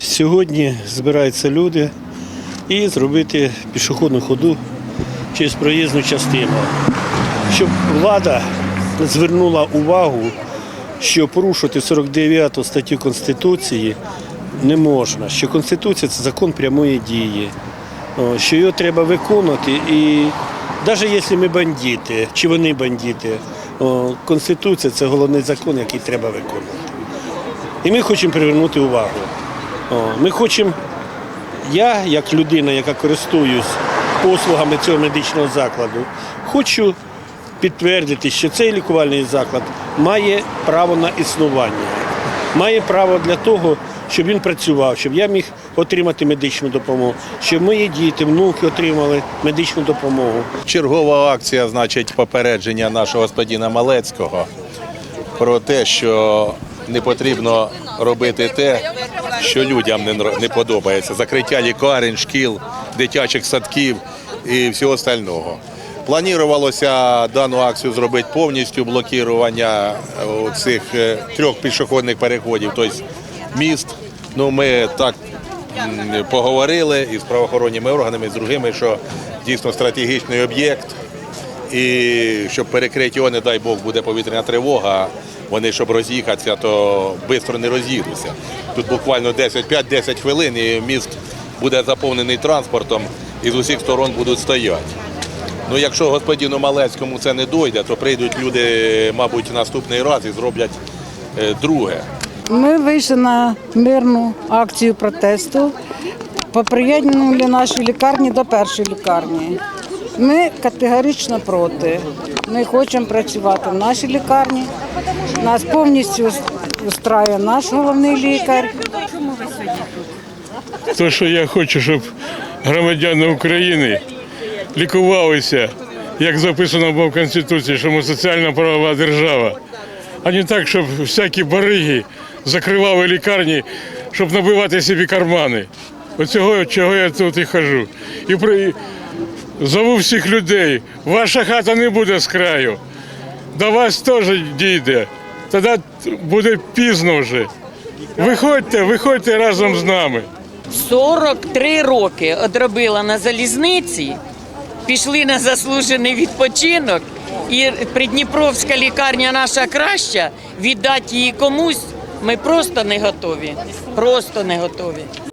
Сьогодні збираються люди і зробити пішохідну ходу через проїзну частину, щоб влада звернула увагу, що порушувати 49 статтю Конституції не можна, що Конституція це закон прямої дії, що його треба виконувати. І навіть якщо ми бандити, чи вони бандити, Конституція це головний закон, який треба виконувати. І ми хочемо привернути увагу. Ми хочемо, я, як людина, яка користуюсь послугами цього медичного закладу, хочу підтвердити, що цей лікувальний заклад має право на існування, має право для того, щоб він працював, щоб я міг отримати медичну допомогу, щоб мої діти, внуки отримали медичну допомогу. Чергова акція, значить, попередження нашого господина Малецького про те, що не потрібно робити те, що людям не, подобається. Закриття лікарень, шкіл, дитячих садків і всього остального. Планувалося дану акцію зробити повністю блокування е, цих е, трьох пішохідних переходів, тобто міст. Ну, ми так поговорили із правоохоронними органами, з другими, що дійсно стратегічний об'єкт. І щоб перекрити його, не дай Бог, буде повітряна тривога. Вони, щоб роз'їхатися, то швидко не роз'їдуться. Тут буквально 10, 5-10 хвилин і міст буде заповнений транспортом і з усіх сторон будуть стояти. Ну, якщо господину Малецькому це не дойде, то прийдуть люди, мабуть, наступний раз і зроблять е, друге. Ми вийшли на мирну акцію протесту по приєднанню нашої лікарні до першої лікарні. Ми категорично проти. Ми хочемо працювати в нашій лікарні. Нас повністю устраює наш головний лікар. То, що я хочу, щоб громадяни України лікувалися, як записано було в Конституції, що ми соціальна правова держава, а не так, щоб всякі бариги закривали лікарні, щоб набивати собі кармани. Оцього, чого я тут і хожу. І при... зову всіх людей, ваша хата не буде з краю. До вас теж дійде. Тоді буде пізно вже. Виходьте, виходьте разом з нами. 43 роки одробила на залізниці, пішли на заслужений відпочинок, і Придніпровська лікарня наша краща, віддати її комусь. Ми просто не готові. Просто не готові.